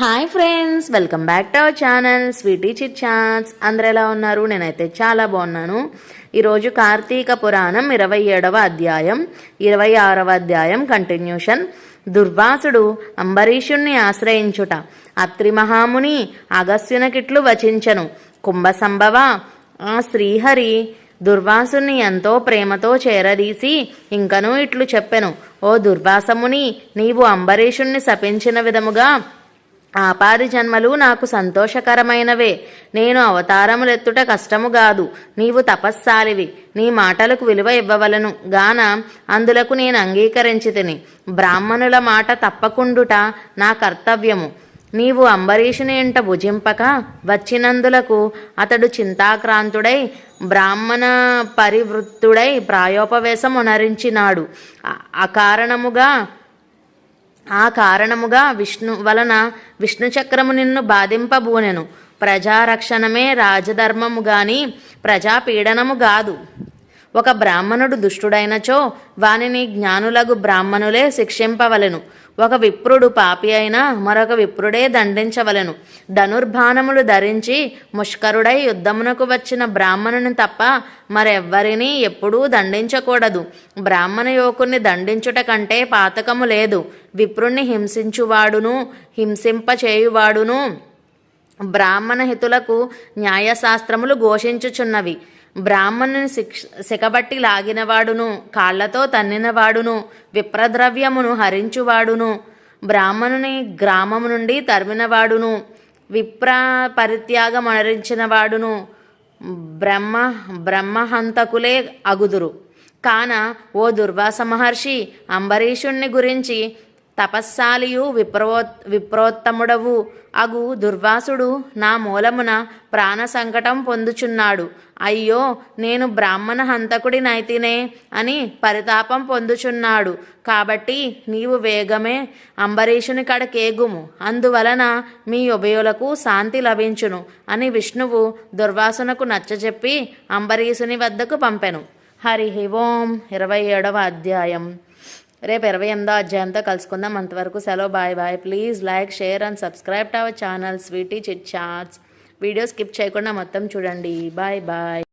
Hi friends welcome back to our channel Sweety Chit Chats. అందరు ఎలా ఉన్నారు? నేనైతే చాలా బాగున్నాను. ఈరోజు కార్తీక పురాణం ఇరవై ఏడవ అధ్యాయం ఇరవై ఆరవ అధ్యాయం కంటిన్యూషన్ దుర్వాసుడు అంబరీషుణ్ణి ఆశ్రయించుట. అత్రి మహాముని అగస్యునకిట్లు వచించను. కుంభసంభవ ఆ శ్రీహరి దుర్వాసుని ఎంతో ప్రేమతో చేరదీసి ఇంకనూ ఇట్లు చెప్పెను. ఓ దుర్వాసముని నీవు అంబరీషుణ్ణి శపించిన విధముగా ఆపాది జన్మలు నాకు సంతోషకరమైనవే. నేను అవతారములెత్తుట కష్టము కాదు నీవు తపస్సాలివి. నీ మాటలకు విలువ ఇవ్వవలను. గాన అందులకు నేను అంగీకరించి తిని బ్రాహ్మణుల మాట తప్పకుండుట నా కర్తవ్యము. నీవు అంబరీషుని ఇంట భుజింపక వచ్చినందులకు అతడు చింతాక్రాంతుడై బ్రాహ్మణ పరివృత్తుడై ప్రాయోపవేశం ఉనరించినాడు. అకారణముగా ఆ కారణముగా విష్ణు వలన విష్ణు చక్రము నిన్ను బాధింపబూనెను. ప్రజారక్షణమే రాజధర్మము గాని ప్రజాపీడనము కాదు ఒక బ్రాహ్మణుడు దుష్టుడైనచో వానిని జ్ఞానులగు బ్రాహ్మణులే శిక్షింపవలెను. ఒక విప్రుడు పాపి అయినా మరొక విప్రుడే దండించవలెను. ధనుర్బాణములు ధరించి ముష్కరుడై యుద్ధమునకు వచ్చిన బ్రాహ్మణుని తప్ప మరెవ్వరినీ ఎప్పుడూ దండించకూడదు. బ్రాహ్మణ యువకుణ్ణి దండించుట కంటే పాతకము లేదు. విప్రుణ్ణి హింసించువాడును హింసింపచేయువాడును. బ్రాహ్మణ హితులకు న్యాయశాస్త్రములు ఘోషించుచున్నవి. బ్రాహ్మణుని శిక్ష శికబట్టి లాగినవాడును కాళ్ళతో తన్నినవాడును విప్రద్రవ్యమును హరించువాడును బ్రాహ్మణుని గ్రామము నుండి తరిమినవాడును విప్ర పరిత్యాగమనరించిన వాడును బ్రహ్మ బ్రహ్మహంతకులే అగుదురు. కాన ఓ దుర్వాస మహర్షి అంబరీషుణ్ణి గురించి తపస్సాలియు విప్రవో విప్రోత్తముడవు. అగు దుర్వాసుడు నా మూలమున ప్రాణ సంకటం పొందుచున్నాడు. అయ్యో నేను బ్రాహ్మణ హంతకుడి నైతినే అని పరితాపం పొందుచున్నాడు. కాబట్టి నీవు వేగమే అంబరీషుని కడకేగుము. అందువలన మీ ఉభయులకు శాంతి లభించును అని విష్ణువు దుర్వాసునకు నచ్చజెప్పి అంబరీషుని వద్దకు పంపెను. హరి ఓం. ఇరవై ఏడవ అధ్యాయం. రేపు ఇరవై ఎనిమిదో అధ్యాయంతో కలుసుకుందాం. అంతవరకు సెలవు. Bye bye. Please like share and subscribe to our channel Sweety Chit Chats. Video skip చేయకుండా మొత్తం చూడండి. Bye bye.